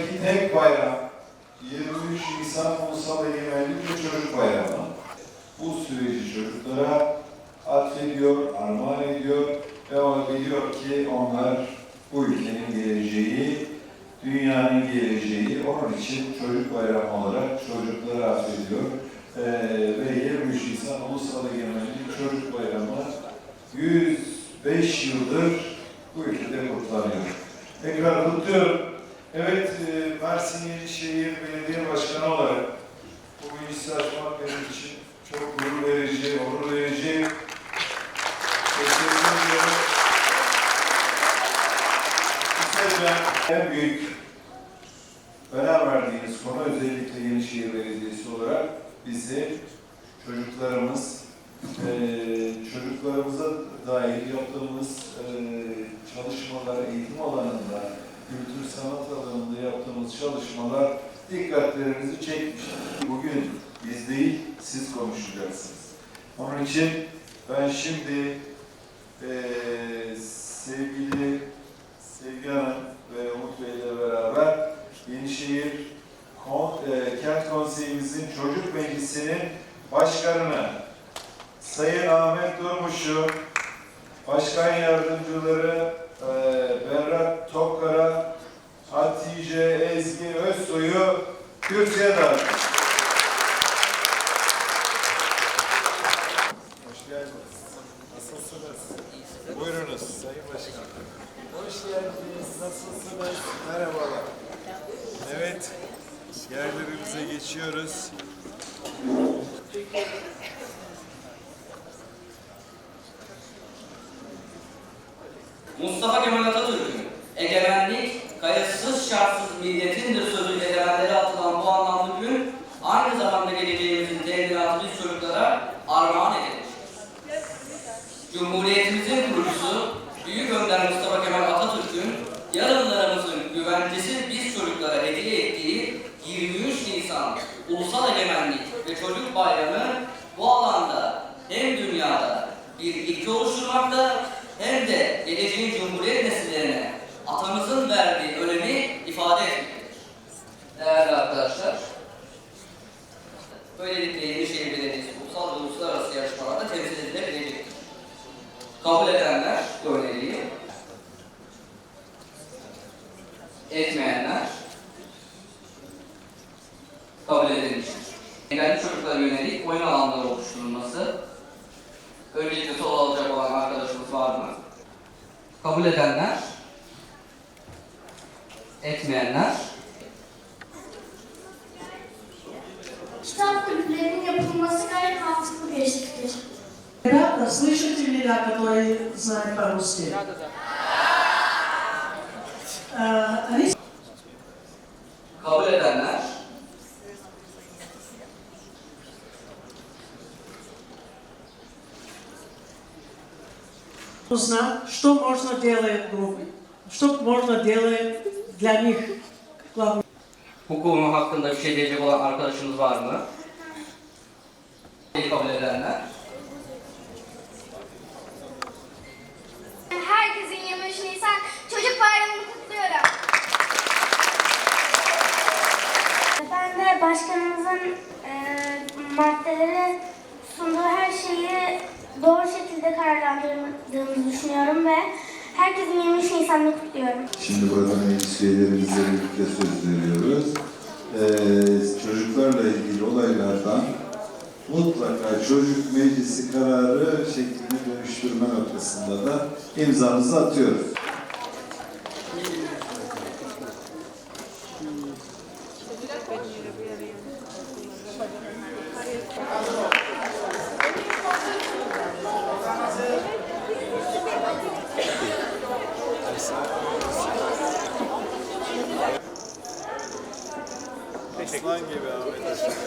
dünyadaki tek bayram 23 Nisan Ulusal Egemenlik ve Çocuk Bayramı. Bu süreci çocuklara atfediyor, armağan ediyor ve o biliyor ki onlar bu ülkenin geleceği, dünyanın geleceği. Onun için çocuk bayramı olarak çocuklara atfediyor. Ee, ve 23 Nisan Ulusal Egemenlik Çocuk Bayramı 105 yıldır bu ülkede kutlanıyor. Tekrar kutluyorum. Evet, e, Mersin Yenişehir Belediye Başkanı olarak bu açmak benim için çok gurur verici, onur verici. Teşekkür ediyorum. Kısaca en büyük önem verdiğiniz konu özellikle Yenişehir Belediyesi olarak bizi çocuklarımız, eee çocuklarımıza dair yaptığımız eee çalışmalar, eğitim alanında, kültür sanat alanında yaptığımız çalışmalar dikkatlerinizi çekmiştir. Bugün biz değil, siz konuşacaksınız. Onun için ben şimdi eee sevgili Sevgi Hanım ve Umut Bey ile beraber Yenişehir Kon, eee, Kent Konseyimizin Çocuk Meclisi'nin başkanını Sayın Ahmet Durmuş'u, Başkan Yardımcıları eee Berrak Tokkara, kürsüye davet. Hoş geldiniz. Nasılsınız? Buyurunuz Sayın Başkan. Hoş geldiniz. Nasılsınız? Merhabalar. Evet, yerlerimize geçiyoruz. Mustafa Kemal Atatürk'ün Cumhuriyetimizin kurucusu Büyük Önder Mustafa Kemal Atatürk'ün yarınlarımızın güvencesi biz çocuklara hediye ettiği 23 Nisan Ulusal Egemenlik ve Çocuk Bayramı bu alanda hem dünyada bir ilki oluşturmakta hem de geleceğin Cumhuriyet Kabul edenler bu öneriyi, etmeyenler kabul edilmiştir. Engelli çocuklara yönelik oyun alanları oluşturulması, öncelikle sol alacak olan arkadaşımız var mı? Kabul edenler, etmeyenler, Kitap kulüplerinin yapılması gayet mantıklı bir iştir. Merakla, sınıf меня, которые знают по-русски? Э, Они kabul edenler, узнать, что можно делать группе, что можно делать для них. Главное. hukumu hakkında bir şey diyecek olan arkadaşımız var mı? Kabul edenler, Başkanımızın e, maddelere sunduğu her şeyi doğru şekilde kararlandırdığımızı düşünüyorum ve herkesin 23 Nisan'ını kutluyorum. Şimdi burada meclis üyelerimizle birlikte söz veriyoruz. Ee, çocuklarla ilgili olaylardan mutlaka çocuk meclisi kararı şeklinde dönüştürme noktasında da imzamızı atıyoruz. Aslan gibi Ahmet